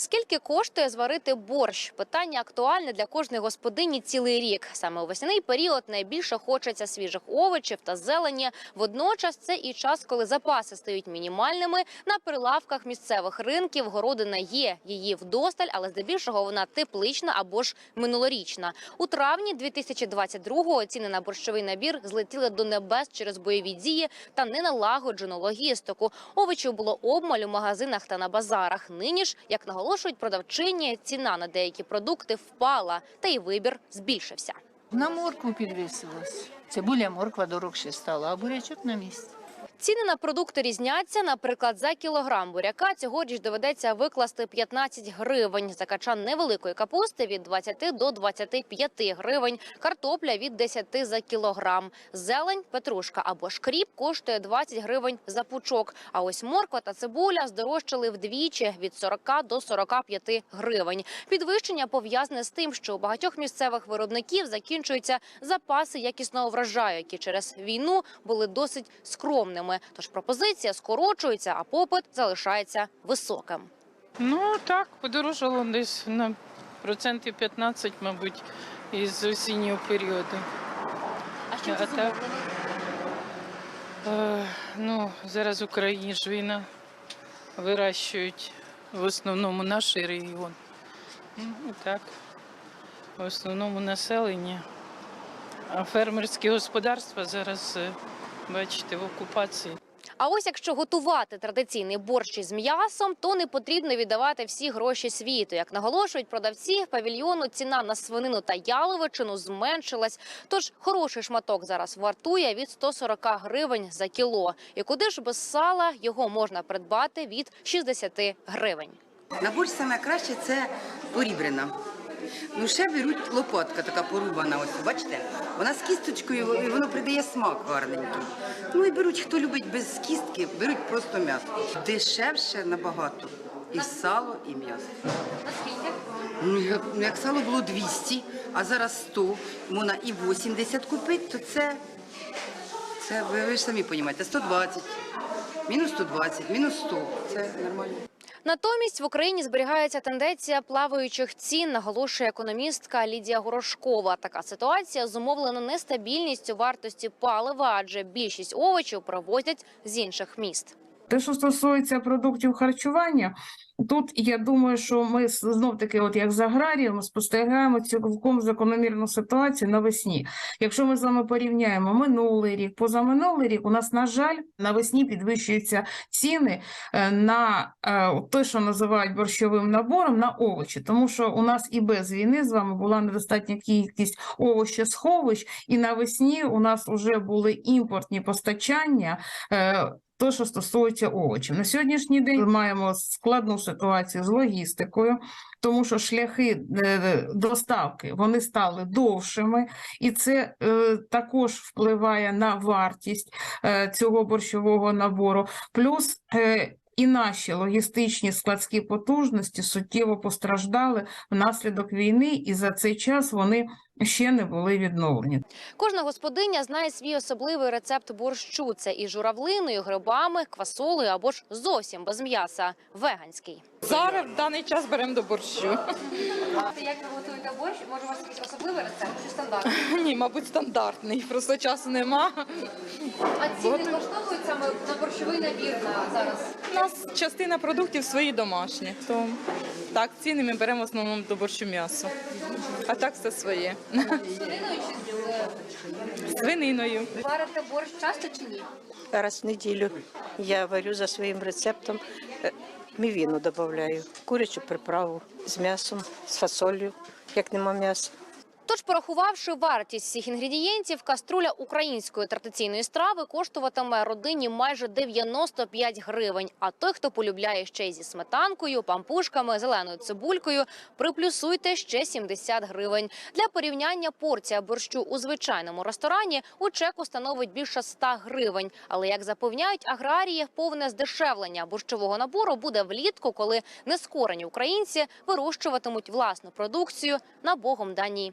Скільки коштує зварити борщ? Питання актуальне для кожної господині цілий рік. Саме у весняний період найбільше хочеться свіжих овочів та зелені. Водночас це і час, коли запаси стають мінімальними. На прилавках місцевих ринків городина є. Її вдосталь, але здебільшого вона теплична або ж минулорічна. У травні 2022-го ціни на борщовий набір злетіли до небес через бойові дії та неналагоджену логістику. Овочів було обмаль у магазинах та на базарах. Нині ж, як наголошують продавчині, ціна на деякі продукти впала, та й вибір збільшився. На моркву підвисилась. Цибуля, морква дорогше стала, а бурячок на місці. Ціни на продукти різняться. Наприклад, за кілограм буряка цьогоріч доведеться викласти 15 гривень. За качан невеликої капусти від 20 до 25 гривень. Картопля від 10 за кілограм. Зелень, петрушка або шкріп коштує 20 гривень за пучок. А ось морква та цибуля здорожчали вдвічі від 40 до 45 гривень. Підвищення пов'язане з тим, що у багатьох місцевих виробників закінчуються запаси якісного врожаю, які через війну були досить скромними. Тож пропозиція скорочується, а попит залишається високим. Ну так, подорожало десь на процентів 15, мабуть, із осіннього періоду. А чим це так? Е, ну, зараз в Україні ж війна вирощують в основному наш регіон. Ну, так, в основному населення. А фермерські господарства зараз, е, бачите, в окупації. А ось якщо готувати традиційний борщ із м'ясом, то не потрібно віддавати всі гроші світу. Як наголошують продавці павільйону, ціна на свинину та яловичину зменшилась. Тож хороший шматок зараз вартує від 140 гривень за кіло. І куди ж без сала його можна придбати від 60 гривень. На борщ саме краще це порібрина. Ну, ще беруть лопатка така порубана, ось, бачите? Вона з кісточкою і воно придає смак гарненький. Ну і беруть, хто любить без кістки, беруть просто м'ясо. Дешевше набагато. І сало, і м'ясо. Ну, як- ну, як сало було 200, а зараз 100, можна і 80 купити, то це, це ви, ви ж самі розумієте, 120, мінус 120, мінус 100. Це нормально. Натомість в Україні зберігається тенденція плаваючих цін, наголошує економістка Лідія Горошкова. Така ситуація зумовлена нестабільністю вартості палива, адже більшість овочів привозять з інших міст. Те, що стосується продуктів харчування, тут я думаю, що ми знов таки, от як з аграріями, спостерігаємо цілком закономірну ситуацію навесні. Якщо ми з вами порівняємо минулий рік, позаминулий рік, у нас, на жаль, навесні підвищуються ціни е, на е, те, що називають борщовим набором, на овочі, тому що у нас і без війни з вами була недостатня кількість овощесховищ, і навесні у нас вже були імпортні постачання. Е, то, що стосується овочів. На сьогоднішній день ми маємо складну ситуацію з логістикою, тому що шляхи е, доставки вони стали довшими, і це е, також впливає на вартість е, цього борщового набору. Плюс е, і наші логістичні складські потужності суттєво постраждали внаслідок війни, і за цей час вони ще не були відновлені. Кожна господиня знає свій особливий рецепт борщу. Це і журавлиною, грибами, квасолою або ж зовсім без м'яса. Веганський. Зараз в даний час беремо до борщу. А Як ви готуєте борщ? Може, у вас якийсь особливий рецепт чи стандартний? Ні, мабуть, стандартний. Просто часу нема. А ціни влаштовують саме на борщовий набір на зараз? У нас частина продуктів свої домашні. То так, ціни ми беремо в основному до борщу м'ясо. А так все своє. Свининою чи з Свининою. варите борщ часто чи ні? Раз в неділю я варю за своїм рецептом. Мівіну додаю, курячу приправу з м'ясом, з фасолью, як нема м'яса. Тож, порахувавши вартість всіх інгредієнтів, каструля української традиційної страви коштуватиме родині майже 95 гривень. А той, хто полюбляє ще й зі сметанкою, пампушками, зеленою цибулькою, приплюсуйте ще 70 гривень. Для порівняння порція борщу у звичайному ресторані у чеку становить більше 100 гривень. Але як запевняють аграрії, повне здешевлення борщового набору буде влітку, коли нескорені українці вирощуватимуть власну продукцію на богом даній